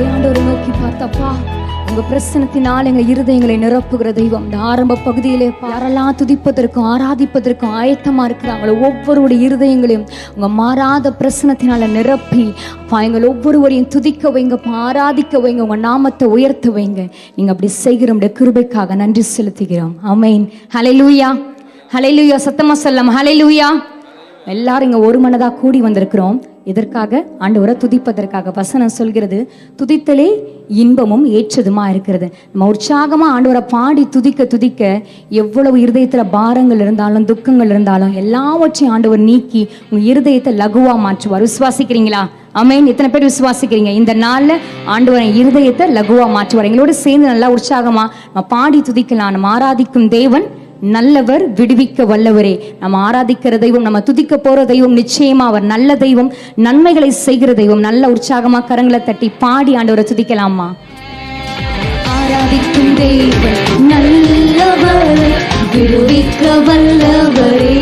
அதே ஆண்டவரை நோக்கி பார்த்தப்பா உங்க பிரசனத்தினால் எங்க இருதயங்களை நிரப்புகிற தெய்வம். இந்த ஆரம்ப பகுதியிலே யாரெல்லாம் துதிப்பதற்கும் ஆராதிப்பதற்கும் ஆயத்தமா இருக்கிறாங்களோ ஒவ்வொருடைய இருதயங்களையும் உங்க மாறாத பிரசனத்தினால நிரப்பி எங்கள் ஒவ்வொருவரையும் துதிக்க வைங்க ஆராதிக்க வைங்க உங்க நாமத்தை உயர்த்த வைங்க. நீங்க அப்படி செய்கிற கிருபைக்காக நன்றி செலுத்துகிறோம். அமேன் ஹலை லூயா சத்தமா சொல்லலாம். லூயா எல்லாரும் இங்க ஒரு மனதா கூடி வந்திருக்கிறோம். எதற்காக? ஆண்டவரை துதிப்பதற்காக. வசனம் சொல்கிறது துதித்தலே இன்பமும் ஏற்றதுமா இருக்கிறது. நம்ம உற்சாகமாக ஆண்டவரை பாடி துதிக்க துதிக்க எவ்வளவு இருதயத்தில் பாரங்கள் இருந்தாலும் துக்கங்கள் இருந்தாலும் எல்லாவற்றையும் ஆண்டவர் நீக்கி உங்கள் இருதயத்தை லகுவாக மாற்றுவார். விசுவாசிக்கிறீங்களா? அமேன் எத்தனை பேர் விசுவாசிக்கிறீங்க? இந்த நாளில் ஆண்டவரை இருதயத்தை லகுவாக மாற்றுவார். எங்களோட சேர்ந்து நல்லா உற்சாகமாக நம்ம பாடி துதிக்கலாம். நம்ம ஆராதிக்கும் தேவன் நல்லவர் விடுவிக்க வல்லவரே. நம்ம ஆராதிக்கிற தெய்வம் நம்ம துதிக்க போற தெய்வம் நிச்சயமா அவர் நல்ல தெய்வம். நன்மைகளை செய்கிற தெய்வம். நல்ல உற்சாகமா கரங்களை தட்டி பாடி ஆண்டவரை துதிக்கலாமா ஆராதிக்கும் தெய்வம் நல்லவர் விடுவிக்க வல்லவரே.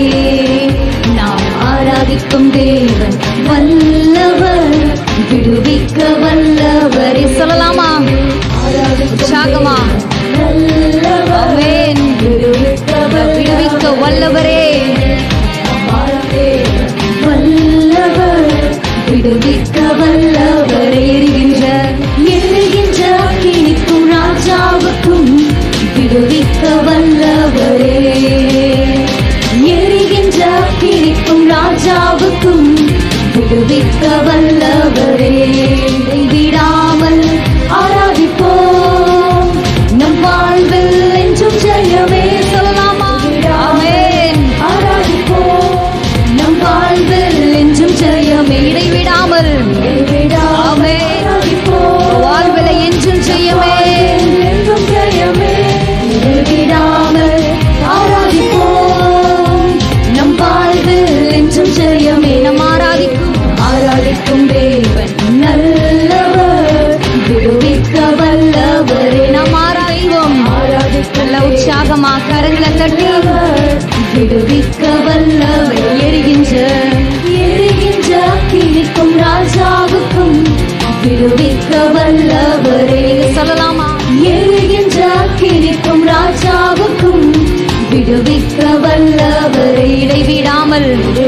நாம் ஆராதிக்கும் தெய்வம் விடுவிக்க வல்லவர் எரிகின்ற எரிகின்ற அக்கினிக்கும் ராஜாவுக்கும் விடுவிக்க வல்லவரே எரிகின்ற அக்கினிக்கும் ராஜாவுக்கும் விடுவிக்க வல்ல ஜெயமே நம் ஆராதிக்கும் ஆராதிக்கும் தேவன் நல்லவர் விடுவிக்க வல்லவரே நாம் ஆராய்வோம். நல்ல உற்சாகமா கரங்களை தட்டி விடுவிக்க வல்லவர் எரிகின்ற எரிகின்ற அக்கினிக்கும் ராஜாவுக்கும் விடுவிக்க வல்லவரே. சொல்லலாமா? எரிகின்ற அக்கினிக்கும் ராஜாவுக்கும் விடுவிக்க வல்லவரை. இடைவிடாமல் இடைவிடாமல்